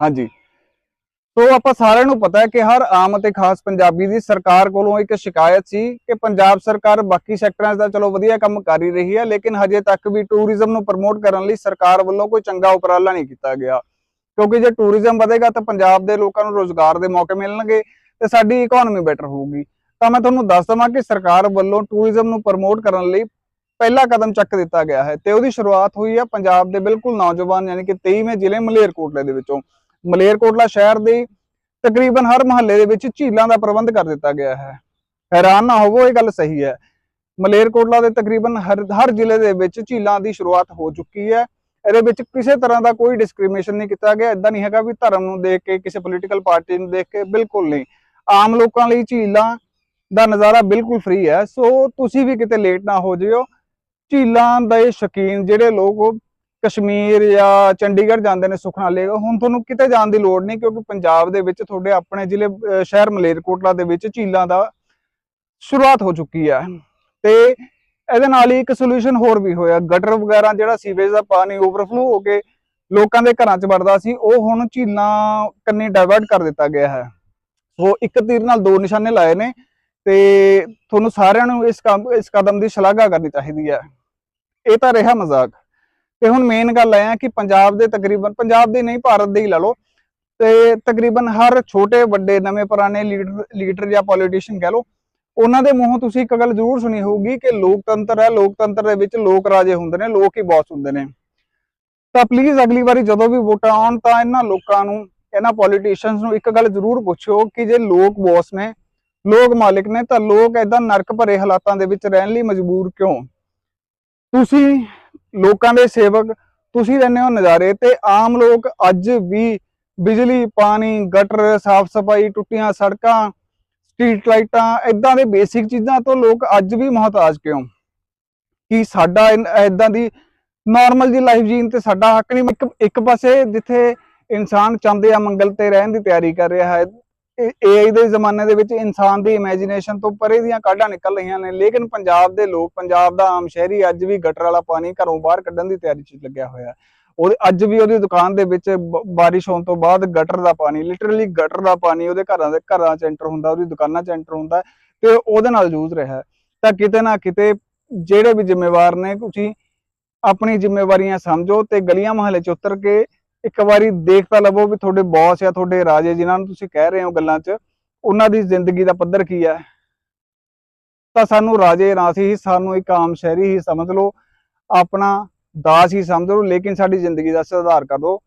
ਹਾਂਜੀ। ਸੋ ਆਪਾਂ ਸਾਰਿਆਂ ਨੂੰ ਪਤਾ ਹੈ ਕਿ ਹਰ ਆਮ ਅਤੇ ਖਾਸ ਪੰਜਾਬੀ ਦੀ ਸਰਕਾਰ ਕੋਲੋਂ ਇੱਕ ਸ਼ਿਕਾਇਤ ਸੀ ਕਿ ਪੰਜਾਬ ਸਰਕਾਰ ਬਾਕੀ ਸੈਕਟਰਾਂ 'ਚ ਤਾਂ ਚਲੋ ਵਧੀਆ ਕੰਮ ਕਰ ਹੀ ਰਹੀ ਹੈ, ਲੇਕਿਨ ਹਜੇ ਤੱਕ ਵੀ ਟੂਰਿਜ਼ਮ ਨੂੰ ਪ੍ਰਮੋਟ ਕਰਨ ਲਈ ਸਰਕਾਰ ਵੱਲੋਂ ਕੋਈ ਚੰਗਾ ਉਪਰਾਲਾ ਨਹੀਂ ਕੀਤਾ ਗਿਆ। ਕਿਉਂਕਿ ਜੇ ਟੂਰਿਜ਼ਮ ਵਧੇਗਾ ਤਾਂ ਪੰਜਾਬ ਦੇ ਲੋਕਾਂ ਨੂੰ ਰੋਜ਼ਗਾਰ ਦੇ ਮੌਕੇ ਮਿਲਣਗੇ ਤੇ ਸਾਡੀ ਇਕਨੋਮੀ ਬੈਟਰ ਹੋਊਗੀ। ਤਾਂ ਮੈਂ ਤੁਹਾਨੂੰ ਦੱਸ ਦਵਾਂ ਕਿ ਸਰਕਾਰ ਵੱਲੋਂ ਟੂਰਿਜ਼ਮ ਨੂੰ ਪ੍ਰਮੋਟ ਕਰਨ ਲਈ ਪਹਿਲਾ ਕਦਮ ਚੱਕ ਦਿੱਤਾ ਗਿਆ ਹੈ ਤੇ ਉਹਦੀ ਸ਼ੁਰੂਆਤ ਹੋਈ ਹੈ ਪੰਜਾਬ ਦੇ ਬਿਲਕੁਲ ਨੌਜਵਾਨ, ਯਾਨੀ ਕਿ 23ਵੇਂ ਜ਼ਿਲ੍ਹੇ ਮਲੇਰਕੋਟਲੇ ਦੇ ਵਿੱਚੋਂ। ਮਲੇਰਕੋਟਲਾ ਸ਼ਹਿਰ ਦੇ ਤਕਰੀਬਨ ਹਰ ਮਹੱਲੇ ਦੇ ਵਿੱਚ ਝੀਲਾਂ ਦਾ ਪ੍ਰਬੰਧ ਕਰ ਦਿੱਤਾ ਗਿਆ ਹੈ। ਹੈਰਾਨ ਨਾ ਹੋਵੋ, ਇਹ ਗੱਲ ਸਹੀ ਹੈ। ਮਲੇਰਕੋਟਲਾ ਦੇ ਤਕਰੀਬਨ ਹਰ ਹਰ ਜ਼ਿਲ੍ਹੇ ਦੇ ਵਿੱਚ ਝੀਲਾਂ ਦੀ ਸ਼ੁਰੂਆਤ ਹੋ ਚੁੱਕੀ ਹੈ। ਇਹਦੇ ਵਿੱਚ ਕਿਸੇ ਤਰ੍ਹਾਂ ਦਾ ਕੋਈ ਡਿਸਕ੍ਰਿਮੀਨੇਸ਼ਨ ਨਹੀਂ ਕੀਤਾ ਗਿਆ। ਇਦਾਂ ਨਹੀਂ ਹੈਗਾ ਵੀ ਧਰਮ ਨੂੰ ਦੇਖ ਕੇ, ਕਿਸੇ ਪੋਲੀਟੀਕਲ ਪਾਰਟੀ ਨੂੰ ਦੇਖ ਕੇ ਬਿਲਕੁਲ ਨਹੀਂ। ਆਮ ਲੋਕਾਂ ਲਈ ਝੀਲਾਂ ਦਾ ਨਜ਼ਾਰਾ ਬਿਲਕੁਲ ਫ੍ਰੀ ਹੈ। ਸੋ ਤੁਸੀਂ ਵੀ ਕਿਤੇ ਲੇਟ ਨਾ ਹੋ ਜਿਓ। ਝੀਲਾਂ ਦੇ ਸ਼ੌਕੀਨ ਜਿਹੜੇ ਲੋਕ ਕਸ਼ਮੀਰ ਜਾਂ ਚੰਡੀਗੜ੍ਹ ਜਾਂਦੇ ਨੇ ਸੁਖਨਾ ਲੇਕ ਹੁਣ ਤੁਹਾਨੂੰ ਕਿਤੇ ਜਾਣ ਦੀ ਲੋੜ ਨਹੀਂ ਕਿਉਂਕਿ ਪੰਜਾਬ ਦੇ ਵਿੱਚ ਤੁਹਾਡੇ ਆਪਣੇ ਜ਼ਿਲ੍ਹੇ ਸ਼ਹਿਰ ਮਲੇਰਕੋਟਲਾ ਦੇ ਵਿੱਚ ਝੀਲਾਂ ਦਾ ਸ਼ੁਰੂਆਤ ਹੋ ਚੁੱਕੀ ਹੈ। ਤੇ ਇਹਦੇ ਨਾਲ ਹੀ ਇੱਕ ਸੋਲੂਸ਼ਨ ਹੋਰ ਵੀ ਹੋਇਆ। ਗਟਰ ਵਗੈਰਾ ਜਿਹੜਾ ਸੀਵੇਜ ਦਾ ਪਾਣੀ ਓਵਰਫਲੋ ਹੋ ਕੇ ਲੋਕਾਂ ਦੇ ਘਰਾਂ 'ਚ ਵੜਦਾ ਸੀ, ਉਹ ਹੁਣ ਝੀਲਾਂ ਕੰਨੀ ਡਾਇਵਰਟ ਕਰ ਦਿੱਤਾ ਗਿਆ ਹੈ। ਉਹ ਇੱਕ ਤੀਰ ਨਾਲ ਦੋ ਨਿਸ਼ਾਨੇ ਲਾਏ ਨੇ ਤੇ ਤੁਹਾਨੂੰ ਸਾਰਿਆਂ ਨੂੰ ਇਸ ਕੰਮ, ਇਸ ਕਦਮ ਦੀ ਸ਼ਲਾਘਾ ਕਰਨੀ ਚਾਹੀਦੀ ਹੈ। ਇਹ ਤਾਂ ਰਿਹਾ ਮਜ਼ਾਕ। ਤੇ ਹੁਣ ਮੇਨ ਗੱਲ ਇਹ ਹੈ ਕਿ ਪੰਜਾਬ ਦੇ ਤਕਰੀਬਨ, ਪੰਜਾਬ ਦੇ ਨਹੀਂ, ਭਾਰਤ ਦੇ ਹੀ ਲਾ ਲਓ। ਤੇ ਤਕਰੀਬਨ ਹਰ ਛੋਟੇ, ਵੱਡੇ, ਨਵੇਂ, ਪੁਰਾਣੇ ਲੀਡਰ ਲੀਡਰ ਜਾਂ ਪੋਲੀਟੀਸ਼ੀਅਨ ਕਹਿ ਲਓ, ਉਹਨਾਂ ਦੇ ਮੂੰਹੋਂ ਤੁਸੀਂ ਇੱਕ ਗੱਲ ਜ਼ਰੂਰ ਸੁਣੀ ਹੋਊਗੀ ਕਿ ਲੋਕਤੰਤਰ ਹੈ, ਲੋਕਤੰਤਰ ਦੇ ਵਿੱਚ ਲੋਕ ਰਾਜੇ ਹੁੰਦੇ ਨੇ, ਲੋਕ ਹੀ ਬੌਸ ਹੁੰਦੇ ਨੇ। ਤਾਂ ਪਲੀਜ਼ ਅਗਲੀ ਵਾਰੀ ਜਦੋਂ ਵੀ ਵੋਟਾਂ ਆਉਣ ਤਾਂ ਇਹਨਾਂ ਲੋਕਾਂ ਨੂੰ, ਇਹਨਾਂ ਪੋਲੀਟੀਸ਼ੀਅਨਸ ਨੂੰ ਇੱਕ ਗੱਲ ਜ਼ਰੂਰ ਪੁੱਛਿਓ ਕਿ ਜੇ ਲੋਕ ਬੌਸ ਨੇ, ਲੋਕ ਮਾਲਿਕ ਨੇ, ਤਾਂ ਲੋਕ ਐਦਾਂ ਨਰਕ ਭਰੇ ਹਾਲਾਤਾਂ ਦੇ ਵਿੱਚ ਰਹਿਣ ਲਈ ਮਜਬੂਰ ਕਿਉਂ? ਤੁਸੀਂ ਲੋਕਾਂ ਦੇ ਸੇਵਕ ਤੁਸੀਂ ਰਹਿੰਦੇ ਹੋ ਨਜ਼ਾਰੇ ਤੇ ਆਮ ਲੋਕ ਅੱਜ ਵੀ ਬਿਜਲੀ, ਪਾਣੀ ਗਟਰ ਸਾਫ਼ ਸਫ਼ਾਈ ਟੁੱਟੀਆਂ ਸੜਕਾਂ ਸਟਰੀਟ ਲਾਈਟਾਂ ਇਦਾਂ ਦੇ ਬੇਸਿਕ ਚੀਜ਼ਾਂ ਤੋਂ ਲੋਕ ਅੱਜ ਵੀ ਮੁਹਤਾਜ ਕਿਉਂ? ਕਿ ਸਾਡਾ ਇਦਾਂ ਦੀ ਨਾਰਮਲ ਜੀ ਲਾਈਫ ਜੀਣ ਤੇ ਸਾਡਾ ਹੱਕ ਨਹੀਂ? ਇੱਕ ਪਾਸੇ ਜਿੱਥੇ ਇਨਸਾਨ ਚਾਹੁੰਦੇ ਆ ਮੰਗਲ ਤੇ ਰਹਿਣ ਦੀ ਤਿਆਰੀ ਕਰ ਰਿਹਾ ਹੈ ਏਆਈ ਦੇ ਜ਼ਮਾਨੇ ਦੇ ਵਿੱਚ ਇਨਸਾਨ ਦੀ ਇਮੇਜਿਨੇਸ਼ਨ ਤੋਂ ਪਰੇ ਦੀਆਂ ਕਾਢਾਂ ਨਿਕਲ ਰਹੀਆਂ ਨੇ, ਲੇਕਿਨ ਪੰਜਾਬ ਦੇ ਲੋਕ, ਪੰਜਾਬ ਦਾ ਆਮ ਸ਼ਹਿਰੀ ਅੱਜ ਵੀ ਗਟਰ ਵਾਲਾ ਪਾਣੀ ਘਰੋਂ ਬਾਹਰ ਕੱਢਣ ਦੀ ਤਿਆਰੀ 'ਚ ਲੱਗਿਆ ਹੋਇਆ ਹੈ। ਅੱਜ ਵੀ ਉਹਦੀ ਦੁਕਾਨ ਦੇ ਵਿੱਚ ਬਾਰਿਸ਼ ਹੋਣ ਤੋਂ ਬਾਅਦ ਗਟਰ ਦਾ ਪਾਣੀ ਲਿਟਰਲੀ ਗਟਰ ਦਾ ਪਾਣੀ ਉਹਦੇ ਘਰਾਂ ਦੇ, ਘਰਾਂ 'ਚ ਐਂਟਰ ਹੁੰਦਾ, ਉਹਦੀ ਦੁਕਾਨਾਂ 'ਚ ਐਂਟਰ ਹੁੰਦਾ ਤੇ ਉਹਦੇ ਨਾਲ ਜੂਝ ਰਿਹਾ ਤਾਂ ਕਿਤੇ ਨਾ ਕਿਤੇ ਜਿਹੜੇ ਵੀ ਜ਼ਿੰਮੇਵਾਰ ਨੇ, ਤੁਸੀਂ ਆਪਣੀ ਜ਼ਿੰਮੇਵਾਰੀਆਂ ਸਮਝੋ ਤੇ ਗਲੀਆਂ ਮਹੱਲੇ 'ਚ ਉਤਰ ਕੇ ਇੱਕ ਵਾਰੀ ਦੇਖ ਤਾਂ ਲਵੋ ਵੀ ਤੁਹਾਡੇ ਬੌਸ ਜਾਂ ਤੁਹਾਡੇ ਰਾਜੇ ਜਿਨ੍ਹਾਂ ਨੂੰ ਤੁਸੀਂ ਕਹਿ ਰਹੇ ਹੋ ਗੱਲਾਂ 'ਚ, ਉਹਨਾਂ ਦੀ ਜ਼ਿੰਦਗੀ ਦਾ ਪੱਧਰ ਕੀ ਹੈ? ਤਾਂ ਸਾਨੂੰ ਰਾਜੇ ਨਾ ਸੀ ਸਾਨੂੰ ਇੱਕ ਆਮ ਸ਼ਹਿਰੀ ਹੀ ਸਮਝ ਲਓ, ਆਪਣਾ ਦਾਸ ਹੀ ਸਮਝ ਲਓ, ਲੇਕਿਨ ਸਾਡੀ ਜ਼ਿੰਦਗੀ ਦਾ ਸੁਧਾਰ ਕਰ ਦਿਓ।